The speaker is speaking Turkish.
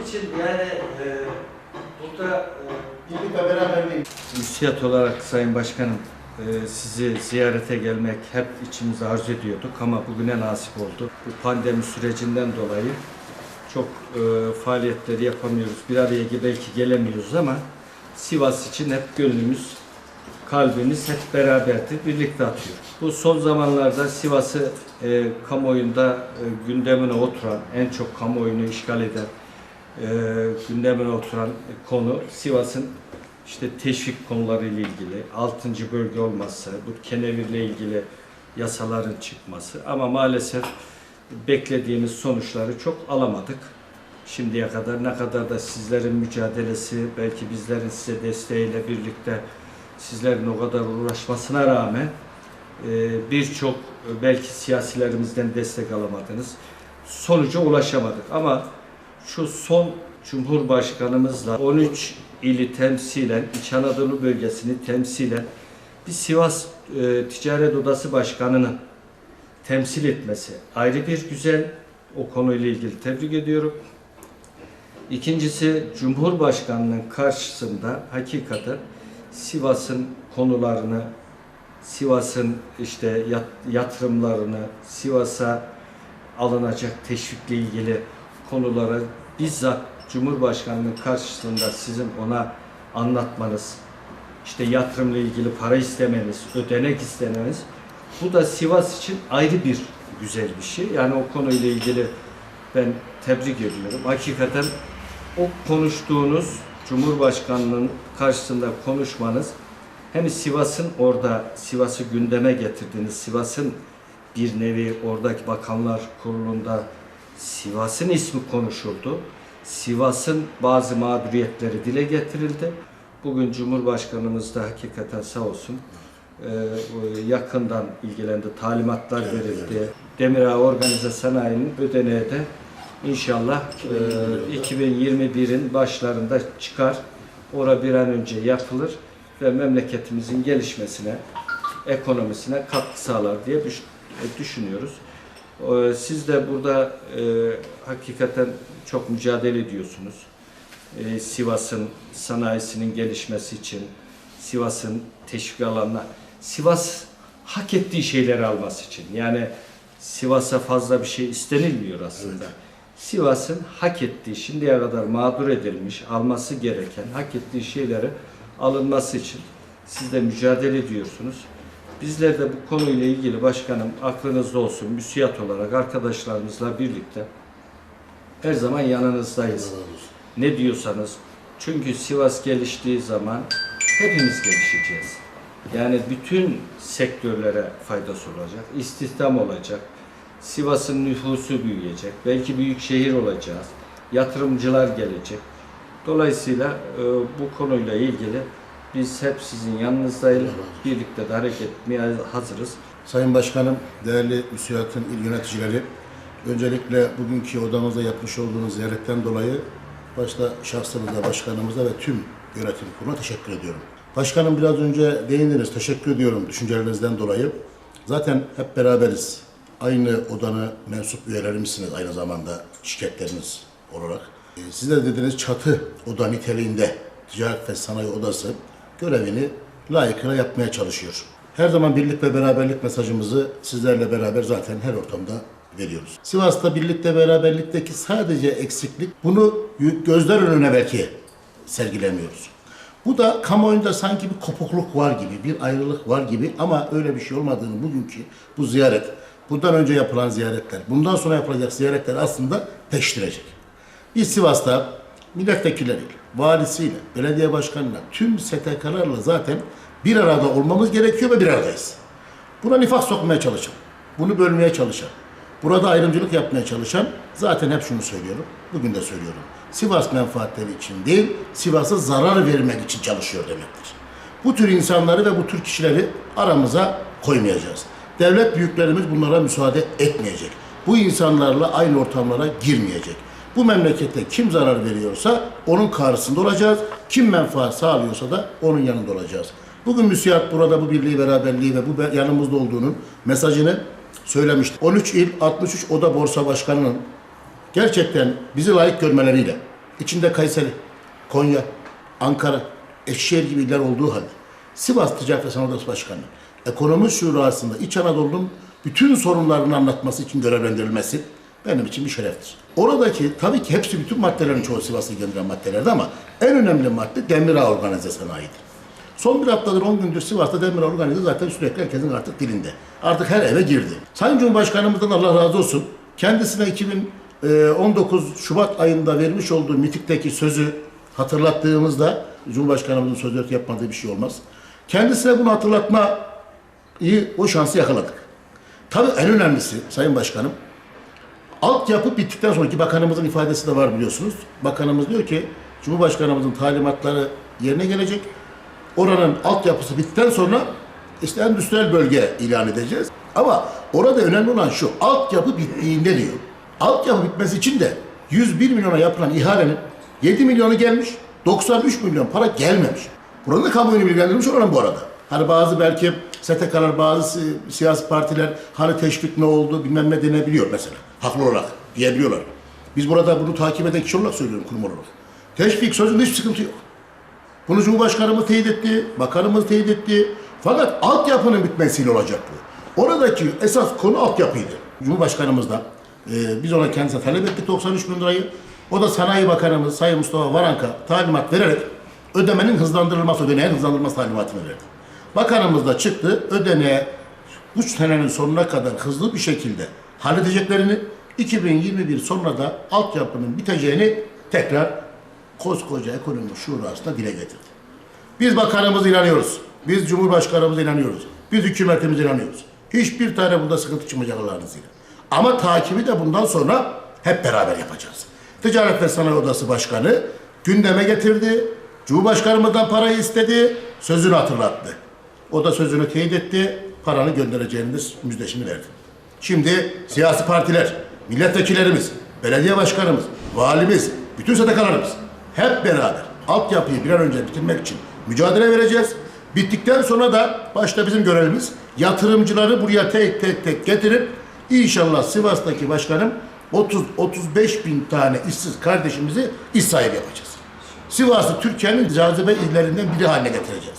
Onun için yani e, burada e, Birlik ve beraberlik. Müsiyat olarak Sayın Başkanım e, sizi ziyarete gelmek hep içimize arzu ediyorduk ama bugüne nasip oldu. Bu pandemi sürecinden dolayı çok e, faaliyetleri yapamıyoruz. Bir araya belki gelemiyoruz ama Sivas için hep gönlümüz, kalbimiz hep beraberdi, birlikte atıyor. Bu son zamanlarda Sivas'ı e, kamuoyunda e, gündemine oturan, en çok kamuoyunu işgal eden, e, gündemine oturan konu Sivas'ın işte teşvik konularıyla ilgili, 6. bölge olması, bu kenevirle ilgili yasaların çıkması ama maalesef beklediğimiz sonuçları çok alamadık. Şimdiye kadar ne kadar da sizlerin mücadelesi, belki bizlerin size desteğiyle birlikte sizlerin o kadar uğraşmasına rağmen e, birçok e, belki siyasilerimizden destek alamadınız. Sonuca ulaşamadık ama şu son Cumhurbaşkanımızla 13 ili temsilen, İç Anadolu bölgesini temsilen bir Sivas e, Ticaret Odası Başkanı'nın temsil etmesi ayrı bir güzel. O konuyla ilgili tebrik ediyorum. İkincisi Cumhurbaşkanı'nın karşısında hakikaten Sivas'ın konularını, Sivas'ın işte yat- yatırımlarını, Sivas'a alınacak teşvikle ilgili konuları bizzat Cumhurbaşkanı'nın karşısında sizin ona anlatmanız, işte yatırımla ilgili para istemeniz, ödenek istemeniz bu da Sivas için ayrı bir güzel bir şey. Yani o konuyla ilgili ben tebrik ediyorum. Hakikaten o konuştuğunuz Cumhurbaşkanının karşısında konuşmanız hem Sivas'ın orada Sivas'ı gündeme getirdiğiniz, Sivas'ın bir nevi oradaki bakanlar kurulunda Sivas'ın ismi konuşuldu. Sivas'ın bazı mağduriyetleri dile getirildi. Bugün Cumhurbaşkanımız da hakikaten sağ olsun e, yakından ilgilendi, talimatlar verildi. Demir Organize Sanayi'nin ödeneği de inşallah e, 2021'in başlarında çıkar. Ora bir an önce yapılır ve memleketimizin gelişmesine, ekonomisine katkı sağlar diye e, düşünüyoruz. E, Siz de burada e, hakikaten çok mücadele ediyorsunuz. E, Sivas'ın sanayisinin gelişmesi için, Sivas'ın teşvik alanına, Sivas hak ettiği şeyleri alması için. Yani Sivas'a fazla bir şey istenilmiyor aslında. Sivas'ın hak ettiği, şimdiye kadar mağdur edilmiş, alması gereken, hak ettiği şeyleri alınması için siz de mücadele ediyorsunuz. Bizler de bu konuyla ilgili başkanım aklınızda olsun, müsiyat olarak arkadaşlarımızla birlikte her zaman yanınızdayız. Ne diyorsanız. Çünkü Sivas geliştiği zaman hepimiz gelişeceğiz. Yani bütün sektörlere faydası olacak, istihdam olacak. Sivas'ın nüfusu büyüyecek. Belki büyük şehir olacağız. Yatırımcılar gelecek. Dolayısıyla e, bu konuyla ilgili biz hep sizin yanınızdayız. Birlikte de hareket etmeye hazırız. Sayın Başkanım, değerli müsiyatin il yöneticileri, öncelikle bugünkü odamızda yapmış olduğunuz ziyaretten dolayı başta şahsınıza, başkanımıza ve tüm yönetim kuruluna teşekkür ediyorum. Başkanım biraz önce değindiniz, teşekkür ediyorum düşüncelerinizden dolayı. Zaten hep beraberiz. Aynı odanın mensup üyelerimizsiniz aynı zamanda şirketleriniz olarak. Ee, Siz de dediniz çatı oda niteliğinde Ticaret ve Sanayi Odası görevini layıkıyla yapmaya çalışıyor. Her zaman birlik ve beraberlik mesajımızı sizlerle beraber zaten her ortamda veriyoruz. Sivas'ta birlik ve beraberlikteki sadece eksiklik bunu gözler önüne belki sergilemiyoruz. Bu da kamuoyunda sanki bir kopukluk var gibi, bir ayrılık var gibi ama öyle bir şey olmadığını bugünkü bu ziyaret, bundan önce yapılan ziyaretler, bundan sonra yapılacak ziyaretler aslında peştirecek. Biz Sivas'ta milletvekilleriyle, valisiyle, belediye başkanıyla, tüm STK'larla zaten bir arada olmamız gerekiyor ve bir aradayız. Buna nifak sokmaya çalışan, bunu bölmeye çalışan, burada ayrımcılık yapmaya çalışan zaten hep şunu söylüyorum, bugün de söylüyorum. Sivas menfaatleri için değil, Sivas'a zarar vermek için çalışıyor demektir. Bu tür insanları ve bu tür kişileri aramıza koymayacağız. Devlet büyüklerimiz bunlara müsaade etmeyecek. Bu insanlarla aynı ortamlara girmeyecek. Bu memlekette kim zarar veriyorsa onun karşısında olacağız. Kim menfaat sağlıyorsa da onun yanında olacağız. Bugün müsiyat burada bu birliği, beraberliği ve bu yanımızda olduğunun mesajını söylemişti. 13 il, 63 oda borsa başkanının gerçekten bizi layık görmeleriyle içinde Kayseri, Konya, Ankara, Eskişehir gibi iller olduğu halde Sivas Ticaret ve Sanayi Odası Başkanı Ekonomi Şurası'nda İç Anadolu'nun bütün sorunlarını anlatması için görevlendirilmesi benim için bir şereftir. Oradaki tabii ki hepsi bütün maddelerin çoğu Sivas'a ilgilendiren maddelerdi ama en önemli madde demir ağ organize sanayidir. Son bir haftadır 10 gündür Sivas'ta demir organize zaten sürekli herkesin artık dilinde. Artık her eve girdi. Sayın Cumhurbaşkanımızdan Allah razı olsun. Kendisine 2019 Şubat ayında vermiş olduğu mitikteki sözü hatırlattığımızda Cumhurbaşkanımızın sözü yapmadığı bir şey olmaz. Kendisine bunu hatırlatmayı o şansı yakaladık. Tabii en önemlisi Sayın Başkanım Altyapı bittikten sonraki bakanımızın ifadesi de var biliyorsunuz. Bakanımız diyor ki Cumhurbaşkanımızın talimatları yerine gelecek. Oranın altyapısı bittikten sonra işte endüstriyel bölge ilan edeceğiz. Ama orada önemli olan şu, altyapı bittiğinde diyor. Altyapı bitmesi için de 101 milyona yapılan ihalenin 7 milyonu gelmiş, 93 milyon para gelmemiş. Buranın da kamuoyunu bilgilendirmiş olalım bu arada. Hani bazı belki STK'lar, bazı si- siyasi partiler hani teşvik ne oldu bilmem ne denebiliyor mesela. Haklı olarak diyebiliyorlar. Biz burada bunu takip eden kişi olarak söylüyorum kurum olarak. Teşvik sözünde hiçbir sıkıntı yok. Bunu Cumhurbaşkanımız teyit etti, bakanımız teyit etti. Fakat altyapının bitmesiyle olacak bu. Oradaki esas konu altyapıydı. Cumhurbaşkanımız da e, biz ona kendisine talep ettik 93 bin lirayı. O da Sanayi Bakanımız Sayın Mustafa Varanka talimat vererek ödemenin hızlandırılması, ödeneğin hızlandırılması talimatını verdi. Bakanımız da çıktı, ödeneğe bu senenin sonuna kadar hızlı bir şekilde halledeceklerini, 2021 sonuna da altyapının biteceğini tekrar koskoca ekonomi şurasında dile getirdi. Biz bakanımıza inanıyoruz. Biz cumhurbaşkanımıza inanıyoruz. Biz hükümetimize inanıyoruz. Hiçbir tane bunda sıkıntı çıkmayacak Allah'ın. Ama takibi de bundan sonra hep beraber yapacağız. Ticaret ve Sanayi Odası Başkanı gündeme getirdi. Cumhurbaşkanımızdan parayı istedi. Sözünü hatırlattı. O da sözünü teyit etti. Paranı göndereceğini de müjdeşini verdi. Şimdi siyasi partiler, milletvekillerimiz, belediye başkanımız, valimiz, bütün STK'larımız hep beraber altyapıyı bir an önce bitirmek için mücadele vereceğiz. Bittikten sonra da başta bizim görevimiz yatırımcıları buraya tek tek tek getirip inşallah Sivas'taki başkanım 30-35 bin tane işsiz kardeşimizi iş sahibi yapacağız. Sivas'ı Türkiye'nin cazibe illerinden biri haline getireceğiz.